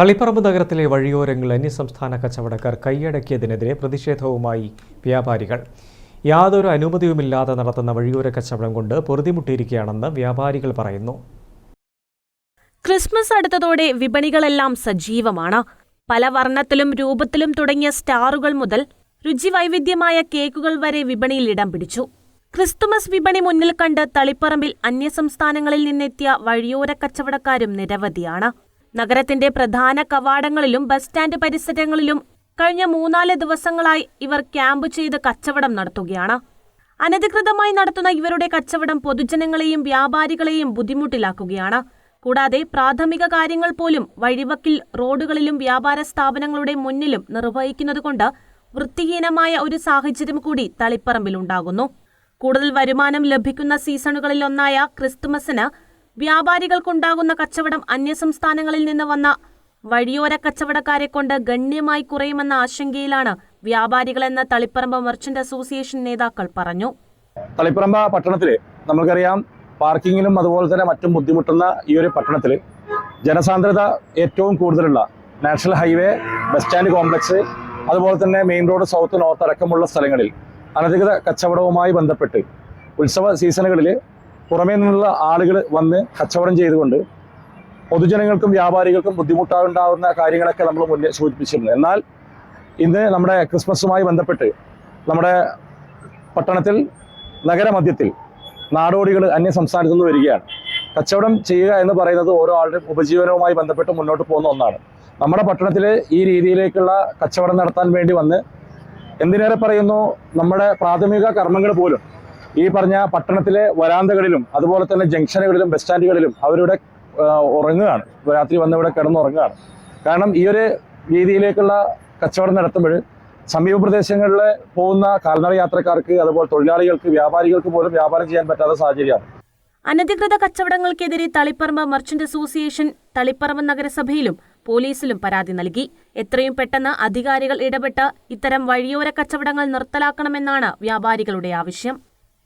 തളിപ്പറമ്പ് നഗരത്തിലെ വഴിയോരങ്ങൾ അന്യസംസ്ഥാന കച്ചവടക്കാർ കൈയടക്കിയതിനെതിരെ പ്രതിഷേധവുമായി വ്യാപാരികൾ. യാതൊരു അനുമതിയുമില്ലാതെ നടത്തുന്ന വഴിയോര കച്ചവടം കൊണ്ട് പൊറുതിമുട്ടിയിരിക്കുകയാണെന്ന് വ്യാപാരികൾ പറയുന്നു. ക്രിസ്മസ് അടുത്തതോടെ വിപണികളെല്ലാം സജീവമാണ്. പല വർണത്തിലും രൂപത്തിലും തുടങ്ങിയ സ്റ്റാറുകൾ മുതൽ രുചിവൈവിധ്യമായ കേക്കുകൾ വരെ വിപണിയിൽ ഇടം പിടിച്ചു. ക്രിസ്തുമസ് വിപണി മുന്നിൽ കണ്ട് തളിപ്പറമ്പിൽ അന്യസംസ്ഥാനങ്ങളിൽ നിന്നെത്തിയ വഴിയോര കച്ചവടക്കാരും നിരവധിയാണ്. നഗരത്തിന്റെ പ്രധാന കവാടങ്ങളിലും ബസ് സ്റ്റാൻഡ് പരിസരങ്ങളിലും കഴിഞ്ഞ മൂന്നാൽ ദിവസങ്ങളായി ഇവർ ക്യാമ്പ് ചെയ്ത് കച്ചവടം നടത്തുകയാണ്. അനധികൃതമായി നടത്തുന്ന ഇവരുടെ കച്ചവടം പൊതുജനങ്ങളെയും വ്യാപാരികളെയും ബുദ്ധിമുട്ടിലാക്കുകയാണ്. കൂടാതെ പ്രാഥമിക കാര്യങ്ങൾ പോലും വഴിവക്കിൽ റോഡുകളിലും വ്യാപാര സ്ഥാപനങ്ങളുടെ മുന്നിലും നിർവഹിക്കുന്നതുകൊണ്ട് വൃത്തിഹീനമായ ഒരു സാഹചര്യം കൂടി തളിപ്പറമ്പിലുണ്ടാകുന്നു. കൂടുതൽ വരുമാനം ലഭിക്കുന്ന സീസണുകളിലൊന്നായ ക്രിസ്തുമസിന് വ്യാപാരികൾക്കുണ്ടാകുന്ന കച്ചവടം അന്യസംസ്ഥാനങ്ങളിൽ നിന്ന് വന്ന വഴിയോര കച്ചവടക്കാരെ കൊണ്ട് ഗണ്യമായി കുറയുമെന്ന ആശങ്കയിലാണ് വ്യാപാരികളെന്ന് തളിപ്പറമ്പ് മെർച്ചന്റ് അസോസിയേഷൻ നേതാക്കൾ പറഞ്ഞു. തളിപ്പറമ്പ പട്ടണത്തിൽ നമുക്കറിയാം പാർക്കിങ്ങിനും അതുപോലെ തന്നെ മറ്റും ബുദ്ധിമുട്ടുന്ന ഈ ഒരു പട്ടണത്തിൽ ജനസാന്ദ്രത ഏറ്റവും കൂടുതലുള്ള national highway bus stand complex അതുപോലെ തന്നെ മെയിൻ റോഡ് സൗത്ത് നോർത്ത് അടക്കമുള്ള സ്ഥലങ്ങളിൽ അനധികൃത കച്ചവടവുമായി ബന്ധപ്പെട്ട് ഉത്സവ സീസണുകളിൽ പുറമേ നിന്നുള്ള ആളുകൾ വന്ന് കച്ചവടം ചെയ്തുകൊണ്ട് പൊതുജനങ്ങൾക്കും വ്യാപാരികൾക്കും ബുദ്ധിമുട്ടുണ്ടാകുന്ന കാര്യങ്ങളൊക്കെ നമ്മൾ മുന്നേ സൂചിപ്പിച്ചിരുന്നു. എന്നാൽ ഇന്ന് നമ്മുടെ ക്രിസ്മസുമായി ബന്ധപ്പെട്ട് നമ്മുടെ പട്ടണത്തിൽ നഗരമധ്യത്തിൽ നാടോടികൾ അന്യ സംസ്ഥാനത്തു നിന്ന് വരികയാണ്. കച്ചവടം ചെയ്യുക എന്ന് പറയുന്നത് ഓരോ ആളുടെയും ഉപജീവനവുമായി ബന്ധപ്പെട്ട് മുന്നോട്ട് പോകുന്ന ഒന്നാണ്. നമ്മുടെ പട്ടണത്തിൽ ഈ രീതിയിലേക്കുള്ള കച്ചവടം നടത്താൻ വേണ്ടി വന്ന് എന്തിനേറെ പറയുന്നു? നമ്മുടെ പ്രാഥമിക കർമ്മങ്ങൾ പോലും ഈ പറഞ്ഞ പട്ടണത്തിലെ വരാന്തകളിലും അതുപോലെ തന്നെ ജംഗ്ഷനുകളിലും ബസ് സ്റ്റാൻഡുകളിലും അവരിവിടെ ഉറങ്ങുകയാണ്. രാത്രി വന്ന് ഇവിടെ കിടന്നുറങ്ങുകയാണ്. കാരണം ഈ ഒരു രീതിയിലേക്കുള്ള കച്ചവടം നടത്തുമ്പോൾ സമീപ പ്രദേശങ്ങളിൽ പോകുന്ന കാൽനട യാത്രക്കാർക്ക് അതുപോലെ തൊഴിലാളികൾക്ക് വ്യാപാരികൾക്ക് പോലും വ്യാപാരം ചെയ്യാൻ പറ്റാത്ത സാഹചര്യമാണ്. അനധികൃത കച്ചവടങ്ങൾക്കെതിരെ തളിപ്പറമ്പ് മർച്ചന്റ് അസോസിയേഷൻ തളിപ്പറമ്പ് നഗരസഭയിലും പോലീസിലും പരാതി നൽകി. എത്രയും പെട്ടെന്ന് അധികാരികൾ ഇടപെട്ട് ഇത്തരം വഴിയോര കച്ചവടങ്ങൾ നിർത്തലാക്കണമെന്നാണ് വ്യാപാരികളുടെ ആവശ്യം.